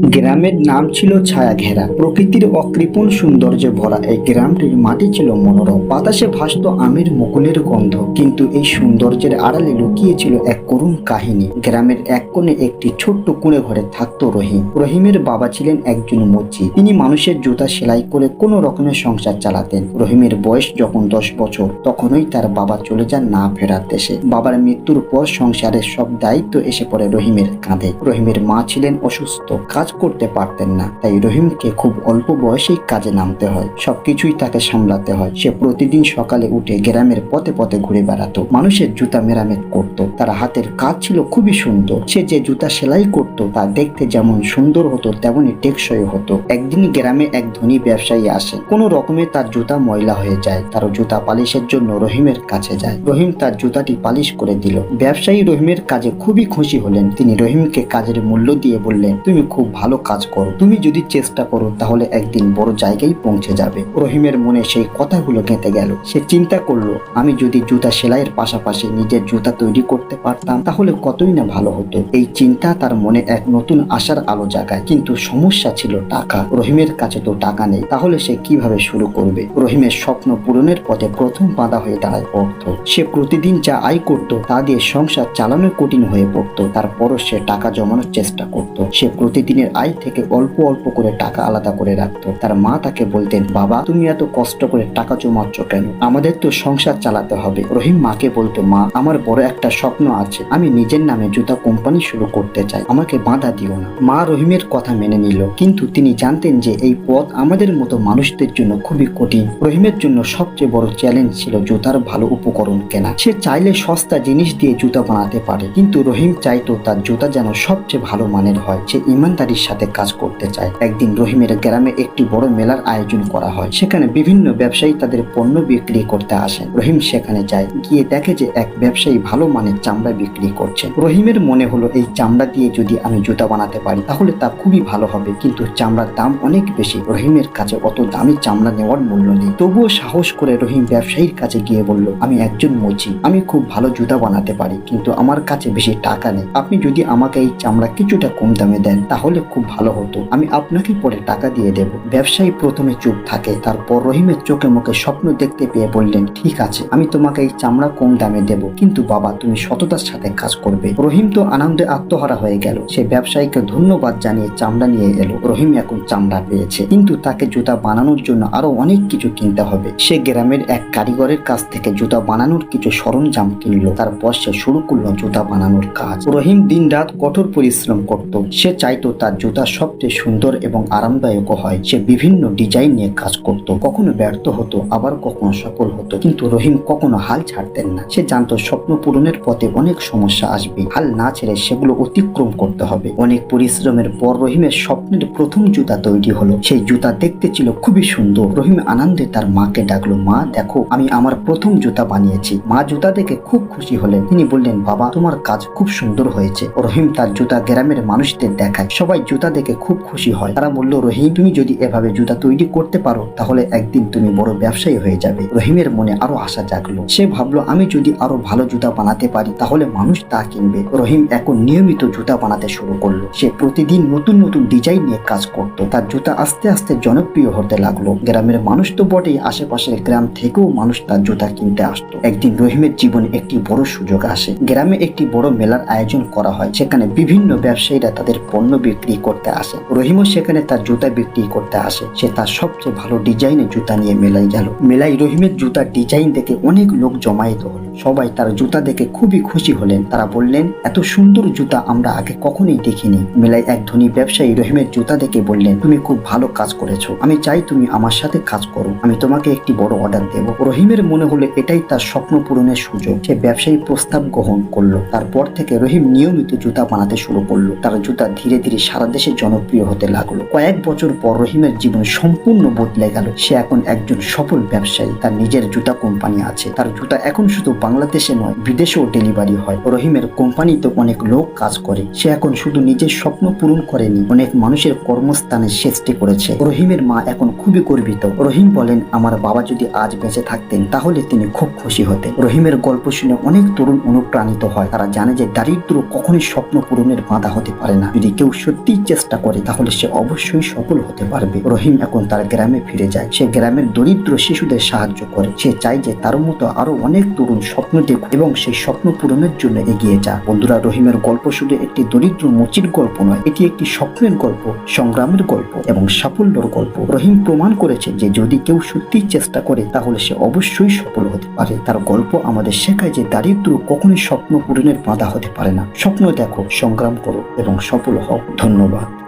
গ্রামের নাম ছিল ছায়া ঘেরা প্রকৃতির অকৃপণ সৌন্দর্যে ভরা এই গ্রামটির মাটি ছিল মনোরম। বাতাসে ভাসত আমের মুকুলের গন্ধ, কিন্তু এই সৌন্দর্যের আড়ালে লুকিয়ে ছিল এক করুণ কাহিনী। গ্রামের এক কোণে একটি ছোট্ট কুঁড়ে ঘরে থাকতো রহিম। রহিমের বাবা ছিলেন একজন মজ্জি তিনি মানুষের জুতা সেলাই করে কোনো রকমের সংসার চালাতেন। রহিমের বয়স যখন দশ বছর, তখনই তার বাবা চলে যান না ফেরার দেশে। বাবার মৃত্যুর পর সংসারের সব দায়িত্ব এসে পড়ে রহিমের কাঁধে। রহিমের মা ছিলেন অসুস্থ। কাজ করতে পারতেন না। তাই রহিমকে খুব অল্প বয়সেই কাজে নামতে হয়। সবকিছুই তাকে সামলাতে হয়। সে প্রতিদিন সকালে উঠে গ্রামের পথে পথে ঘুরে বেড়াতো। মানুষের জুতা মেরামত করত। তার হাতের কাজ ছিল খুবই সুন্দর। সে যে জুতা সেলাই করত, তা দেখতে যেমন সুন্দর হতো, তেমনই টেকসই হতো। একদিন গ্রামে এক ধনী ব্যবসায়ী আসে। কোনো রকমে তার জুতা ময়লা হয়ে যায়। তার জুতা পালিশের জন্য রহিমের কাছে যায়। রহিম তার জুতাটি পালিশ করে দিল। ব্যবসায়ী রহিমের কাজে খুবই খুশি হলেন। তিনি রহিমকে কাজের মূল্য দিয়ে বললেন, তুমি খুব ভালো কাজ করো। তুমি যদি চেষ্টা করো, তাহলে একদিন বড় জায়গায় পৌঁছে যাবে। রহিমের মনে সেই কথাগুলো গেঁথে গেল। সে চিন্তা করল, আমি যদি জুতা সেলাইয়ের পাশাপাশি নিজের জুতা তৈরি করতে পারতাম, তাহলে কতই না ভালো হতো। এই চিন্তা তার মনে এক নতুন আশার আলো জাগায়। কিন্তু সমস্যা ছিল টাকা। রহিমের কাছে তো টাকা নেই, তাহলে সে কীভাবে শুরু করবে? রহিমের স্বপ্ন পূরণের পথে প্রথম বাধা হয়ে দাঁড়ায় অর্থ। সে প্রতিদিন যা আয় করত, তা দিয়ে সংসার চালানো কঠিন হয়ে পড়তো। তারপরও সে টাকা জমানোর চেষ্টা করত। সে প্রতিদিনের আয় থেকে অল্প অল্প করে টাকা আলাদা করে রাখতো। তার মা তাকে বলতেন, বাবা, তুমি এত কষ্ট করে টাকা জমাচ্ছ কেন? আমাদের তো সংসার চালাতে হবে। রহিম মাকে বলতো, মা, আমার বড় একটা স্বপ্ন আছে। আমি নিজের নামে জুতা কোম্পানি শুরু করতে চাই। আমাকে বাধা দিও না। মা রহিমের কথা মেনে নিল, কিন্তু তিনি জানতেন যে এই পথ আমাদের মতো মানুষদের জন্য খুবই কঠিন। রহিমের জন্য সবচেয়ে বড় চ্যালেঞ্জ ছিল জুতার ভালো উপকরণ কেনা। সে চাইলে সস্তা জিনিস দিয়ে জুতা বানাতে পারে, কিন্তু রহিম চাইতো তার জুতা যেন সবচেয়ে ভালো মানের হয়। সে ইমানদারির সাথে কাজ করতে চায়। একদিন রহিমের গ্রামে একটি বড় মেলার আয়োজন করা হয়। সেখানে বিভিন্ন ব্যবসায়ী তাদের পণ্য বিক্রি করতে আসেন। রহিম সেখানে যায়। গিয়ে দেখে যে এক ব্যবসায়ী ভালো মানের চামড়া বিক্রি করছে। রহিমের মনে হলো, এই চামড়া দিয়ে যদি আমি জুতা বানাতে পারি, তাহলে তা খুবই ভালো হবে। কিন্তু চামড়ার দাম অনেক বেশি। রহিমের কাছে অত দামি চামড়া নেওয়ার মূল্য নেই। তবুও সাহস করে রহিম ব্যবসায়ীর কাছে গিয়ে বলল, আমি একজন মজি। আমি খুব ভালো জুতা বানাতে পারি, কিন্তু আমার কাছে বেশি টাকা নেই। আপনি যদি আমাকে এই চামড়া কিছুটা কম দামে দেন, তাহলে খুব ভালো হতো। আমি আপনাকে পরে টাকা দিয়ে দেব। ব্যবসায়ী প্রথমে চুপ থাকে, তারপর রহিমের চোখে মুখে স্বপ্ন দেখতে পেয়ে বললেন, ঠিক আছে, আমি তোমাকে এই চামড়া কম দামে দেব। কিন্তু বাবা, তুমি সততার সাথে কাজ করবে রহিম তো আনন্দে আত্মহারা হয়ে গেল। সে ব্যবসায়ীকে ধন্যবাদ জানিয়ে চামড়া নিয়ে এলো। রহিম এখন চামড়া পেয়েছে। কিন্তু তাকে জুতা বানানোর জন্য আরও অনেক কিছু কিনতে হবে। সে গ্রামের এক কারিগরের কাছ থেকে জুতা বানানোর কিছু সরঞ্জাম কিনলো। তারপর সে শুরু করল জুতা বানানোর কাজ। রহিম দিন রাত কঠোর পরিশ্রম করত। সে চাইতো তার জুতা সবচেয়ে সুন্দর এবং আরামদায়ক হয়। সে বিভিন্ন ডিজাইন নিয়ে কাজ করত। কখনো ব্যর্থ হতো, আবার কখনো সফল হতো। কিন্তু রহিম কখনো হাল ছাড়তেন না। সে জানতো স্বপ্ন পূরণের পথে অনেক সমস্যা আসবে। হাল না ছেড়ে সেগুলো অতিক্রম করতে হবে। অনেক পরিশ্রমের পর রহিমের স্বপ্নের প্রথম জুতা তৈরি হলো। সেই জুতা দেখতে ছিল খুবই সুন্দর। রহিম আনন্দে তার মাকে ডাকলো, মা, দেখো, আমি আমার প্রথম জুতা বানিয়েছি। মা জুতা দেখে খুব খুশি হলেন। তিনি বললেন, বাবা, তোমার কাজ খুব সুন্দর হয়েছে। রহিম তার জুতা গ্রামের মানুষদের দেখায়। সবাই জুতা দেখে খুব খুশি হয়। তারা বলল, রহিম, তুমি যদি এভাবে জুতা তৈরি করতে পারো, তাহলে একদিন তুমি বড় ব্যবসায়ী হয়ে যাবে। রহিমের মনে আরও আশা জাগলো। সে ভাবলো, আমি যদি আরও ভালো জুতা বানাতে পারি, তাহলে মানুষ তা কিনবে। রহিম এখন নিয়মিত জুতা বানাতে শুরু করল। সে প্রতিদিন নতুন নতুন ডিজাইন নিয়ে কাজ করত। তার জুতা আস্তে আস্তে জনপ্রিয় হতে লাগল। গ্রামের মানুষ তো বটেই, আশেপাশের গ্রাম থেকেও মানুষ তার জুতা কিনতে আসতো। একদিন রহিমের জীবনে একটি বড় সুযোগ আসে। গ্রামে একটি বড় মেলার আয়োজন করা হয়। সেখানে বিভিন্ন ব্যবসায়ীরা তাদের পণ্য বিক্রি করতে আসে। রহিমও সেখানে তার জুতা বিক্রি করতে আসে। সে তার সবচেয়ে ভালো ডিজাইনের জুতা নিয়ে মেলায় গেল। মেলায় রহিমের জুতার ডিজাইন দেখে অনেক লোক জমায়েত হলো। সবাই তার জুতা দেখে খুবই খুশি হলেন। তারা বললেন, এত সুন্দর জুতা আমরা আগে কখনোই দেখিনি। মেলায় এক ধনী ব্যবসায়ী রহিমের জুতা দেখে বললেন, তুমি খুব ভালো কাজ করেছ। আমি চাই তুমি আমার সাথে কাজ করো। আমি তোমাকে একটি বড় অর্ডার দেব। রহিমের মনে হলো এটাই তার স্বপ্ন পূরণের সুযোগ। সে ব্যবসায়ী প্রস্তাব গ্রহণ করল। তারপর থেকে রহিম নিয়মিত জুতা বানাতে শুরু করল। তার জুতা ধীরে ধীরে সারা দেশে জনপ্রিয় হতে লাগল। কয়েক বছর পর রহিমের জীবন সম্পূর্ণ বদলে গেল। সে এখন একজন সফল ব্যবসায়ী। তার নিজের জুতা কোম্পানি আছে। তার জুতা এখন শুধু বাংলাদেশে নয়, বিদেশেও ডেলিভারি হয়। রহিমের কোম্পানিতে অনেক লোক কাজ করে। সে এখন শুধু নিজের স্বপ্ন পূরণ করেনি, অনেক মানুষের কর্মস্থানের সৃষ্টি করেছে। রহিমের মা এখন খুবই গর্বিত। রহিম বলেন, আমার বাবা যদি আজ বেঁচে থাকতেন, তাহলে তিনি খুব খুশি হতেন। রহিমের গল্প শুনে অনেক তরুণ অনুপ্রাণিত হয়। তারা জানে যে দারিদ্র কখনোই স্বপ্ন পূরণের বাধা হতে পারে না। যদি কেউ সত্যিই চেষ্টা করে, তাহলে সে অবশ্যই সফল হতে পারবে। রহিম এখন তার গ্রামে ফিরে যায়। সে গ্রামের দরিদ্র শিশুদের সাহায্য করে। সে চায় যে তার মতো আরও অনেক তরুণ স্বপ্ন দেখুক এবং সেই স্বপ্ন পূরণের জন্য এগিয়ে যায় বন্ধুরা, রহিমের গল্প শুধু একটি দরিদ্র মুচির গল্প নয়, এটি একটি স্বপ্নের গল্প, সংগ্রামের গল্প এবং সাফল্যের গল্প। রহিম প্রমাণ করেছে যে যদি কেউ সত্যিই চেষ্টা করে, তাহলে সে অবশ্যই সফল হতে পারে। তার গল্প আমাদের শেখায় যে দারিদ্র কখনোই স্বপ্ন পূরণের বাধা হতে পারে না। স্বপ্ন দেখো, সংগ্রাম করো এবং সফল হও। ধন্যবাদ।